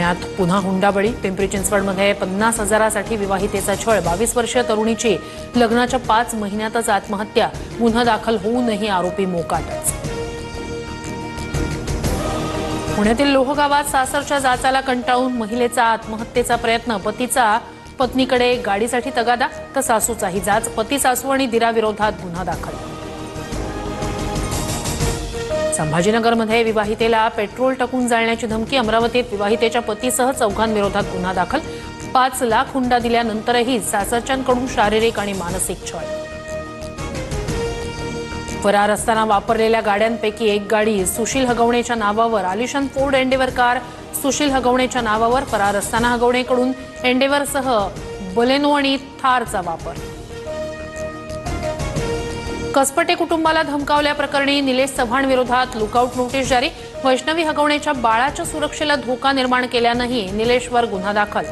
पुण्यात पुन्हा हुंडाबळी. पिंपरी चिंचवडमध्ये पन्नास हजारासाठी विवाहितेचा छळ. बावीस वर्षीय तरुणीची लग्नाच्या पाच महिन्यातच आत्महत्या. गुन्हा दाखल होऊनही आरोपी मोकाटच. पुण्यातील लोहगावात सासरच्या जाचाला कंटाळून महिलेचा आत्महत्येचा प्रयत्न. पतीचा पत्नीकडे गाडीसाठी तगादा तर सासूचाही जाच. पती सासू आणि दिराविरोधात गुन्हा दाखल संभाजीनगरमध्ये विवाहितेला पेट्रोल टाकून जाळण्याची धमकी अमरावतीत विवाहितेच्या पतीसह चौघांविरोधात गुन्हा दाखल. पाच लाख हुंडा दिल्यानंतरही सासरच्यांकडून शारीरिक आणि मानसिक छळ. फरार असताना वापरलेल्या गाड्यांपैकी एक गाडी सुशील हगवणेच्या नावावर आलिशान फोर्ड एंडेवर कार सुशील हगवणेच्या नावावर फरार असताना हगवणेकडून एंडेवरसह बलेनो आणि थारचा वापर. कसपटे कुटुंबाला धमकावल्याप्रकरणी निलेश चव्हाण विरोधात लुकआउट नोटीस जारी. वैष्णवी हगवणेच्या बाळाच्या सुरक्षेला धोका निर्माण केल्यानंही निलेशवर गुन्हा दाखल.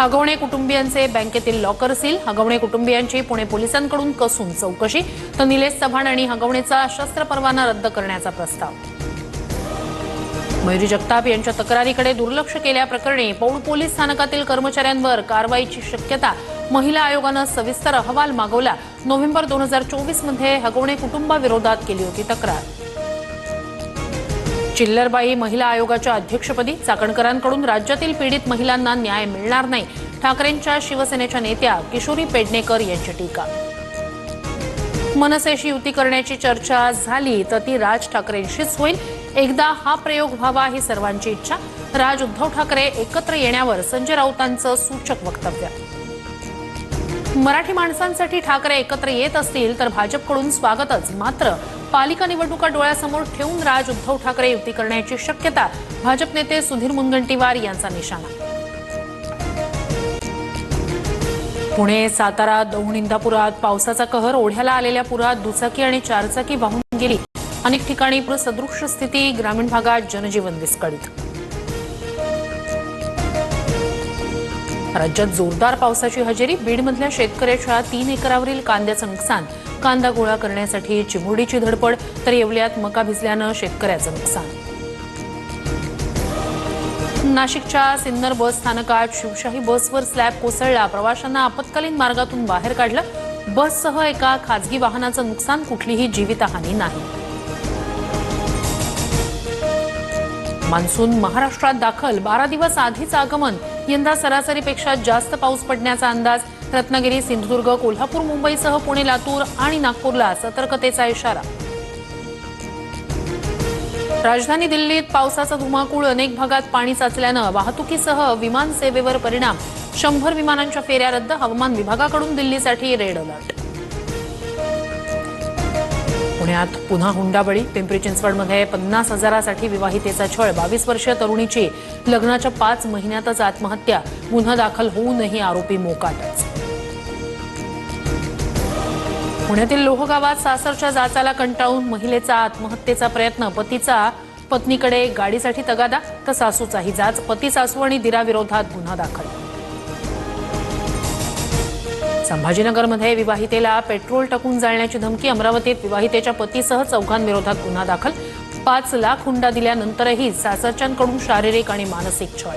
हगवणे कुटुंबियांचे बँकेतील लॉकर सील हगवणे कुटुंबियांची पुणे पोलिसांकडून कसून चौकशी तर निलेश चव्हाण आणि हगवणेचा शस्त्र परवाना रद्द करण्याचा प्रस्ताव. मयुरी जगताप यांच्या तक्रारीकडे दुर्लक्ष केल्याप्रकरणी पौड पोलीस स्थानकातील कर्मचाऱ्यांवर कारवाईची शक्यता महिला आयोगानं सविस्तर अहवाल मागवला. नोव्हेंबर दोन हजार चोवीसमध्ये हगवणे कुटुंबाविरोधात केली होती तक्रार. चिल्लरबाई महिला आयोगाच्या अध्यक्षपदी चाकणकरांकडून राज्यातील पीडित महिलांना न्याय मिळणार नाही. ठाकरेंच्या शिवसेनेच्या नेत्या किशोरी पेडणेकर यांची टीका. मनसेशी युती करण्याची चर्चा झाली तर ती राज ठाकरेंशीच होईल. एकदा हा प्रयोग व्हावा ही सर्वांची इच्छा. राज उद्धव ठाकरे एकत्र येण्यावर संजय राऊतांचं सूचक वक्तव्य. मराठी माणसांसाठी ठाकरे एकत्र येत असतील तर भाजपकडून स्वागतच. मात्र पालिका निवडणुका डोळ्यासमोर ठेवून राज उद्धव ठाकरे युती करण्याची शक्यता भाजप नेते सुधीर मुनगंटीवार यांचा निशाणा. पुणे सातारा दौंड इंदापुरात पावसाचा कहर ओढ्याला आलेल्या पुरात दुचाकी आणि चारचाकी वाहून गेली. अनेक ठिकाणी पुरसदृश स्थिती ग्रामीण भागात जनजीवन विस्कळीत. राज्यात जोरदार पावसाची हजेरी बीडमधल्या शेतकऱ्याच्या तीन एकरावरील कांद्याचं नुकसान कांदा गोळा करण्यासाठी चिमुरडीची धडपड तर येवल्यात मका भिजल्यानं शेतकऱ्याचं नुकसान. नाशिकच्या सिन्नर बस स्थानकात शिवशाही बसवर स्लॅब कोसळला. प्रवाशांना आपत्कालीन मार्गातून बाहेर काढलं. बससह एका खाजगी वाहनाचं नुकसान कुठलीही जीवितहानी नाही. मान्सून महाराष्ट्रात दाखल. बारा दिवस आधीच आगमन. यंदा सरासरीपेक्षा जास्त पाऊस पडण्याचा अंदाज रत्नागिरी सिंधुदुर्ग कोल्हापूर मुंबईसह पुणे लातूर आणि नागपूरला सतर्कतेचा इशारा. राजधानी दिल्लीत पावसाचा धुमाकूळ अनेक भागात पाणी साचल्यानं वाहतुकीसह विमान सेवेवर परिणाम. शंभर विमानांच्या फेऱ्या रद्द हवामान विभागाकडून दिल्लीसाठी रेड अलर्ट. पुण्यात पुन्हा हुंडाबळी. पिंपरी चिंचवडमध्ये पन्नास हजारासाठी विवाहितेचा छळ. बावीस वर्षीय तरुणीची लग्नाच्या पाच महिन्यातच आत्महत्या. गुन्हा दाखल होऊनही आरोपी मोकाटच. पुण्यातील लोहगावात सासरच्या जाचाला कंटाळून महिलेचा आत्महत्येचा प्रयत्न. पतीचा पत्नीकडे गाडीसाठी तगादा तर सासूचाही जाच. पती सासू आणि दिराविरोधात गुन्हा दाखल संभाजीनगरमध्ये विवाहितेला पेट्रोल टाकून जाळण्याची धमकी अमरावतीत विवाहितेच्या पतीसह चौघांविरोधात गुन्हा दाखल. पाच लाख हुंडा दिल्यानंतरही सासरच्यांकडून शारीरिक आणि मानसिक छळ.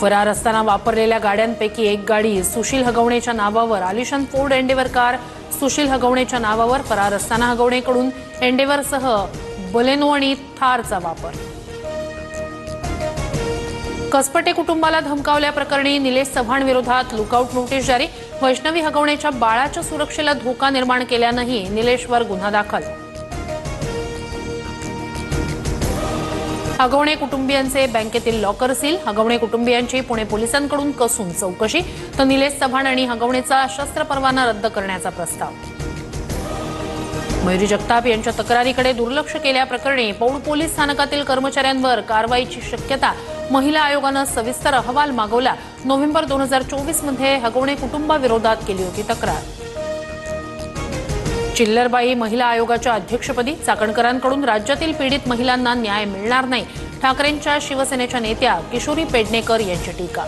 फरार असताना वापरलेल्या गाड्यांपैकी एक गाडी सुशील हगवणेच्या नावावर आलिशान फोर्ड एंडेवर कार सुशील हगवणेच्या नावावर फरार असताना हगवणेकडून एंडेवरसह बलेनो आणि थारचा वापर. कसपटे कुटुंबाला धमकावल्याप्रकरणी निलेश चव्हाण विरोधात लुकआउट नोटीस जारी. वैष्णवी हगवण्याच्या बाळाच्या सुरक्षेला धोका निर्माण केल्यानंही निलेशवर गुन्हा दाखल. हगवणे कुटुंबियांचे बँकेतील लॉकर सील. हगवणे कुटुंबियांची पुणे पोलिसांकडून कसून चौकशी. तर निलेश चव्हाण आणि हगवणेचा शस्त्र परवाना रद्द करण्याचा प्रस्ताव. मयुरी जगताप यांच्या तक्रारीकडे दुर्लक्ष केल्याप्रकरणी पौड पोलीस स्थानकातील कर्मचाऱ्यांवर कारवाईची शक्यता महिला आयोगानं सविस्तर अहवाल मागवला. नोव्हेंबर दोन हजार चोवीसमध्ये हगवणे कुटुंबाविरोधात केली होती तक्रार. चिल्लरबाई महिला आयोगाच्या अध्यक्षपदी चाकणकरांकडून राज्यातील पीडित महिलांना न्याय मिळणार नाही. ठाकरेंच्या शिवसेनेच्या नेत्या किशोरी पेडणेकर यांची टीका.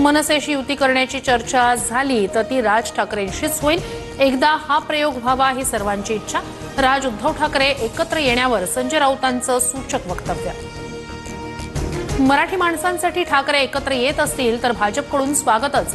मनसेशी युती करण्याची चर्चा झाली तर ती राज ठाकरेंशीच होईल. एकदा हा प्रयोग व्हावा ही सर्वांची इच्छा. राज उद्धव ठाकरे एकत्र येण्यावर संजय राऊतांचं सूचक वक्तव्य. मराठी माणसांसाठी ठाकरे एकत्र येत असतील तर भाजपकडून स्वागतच.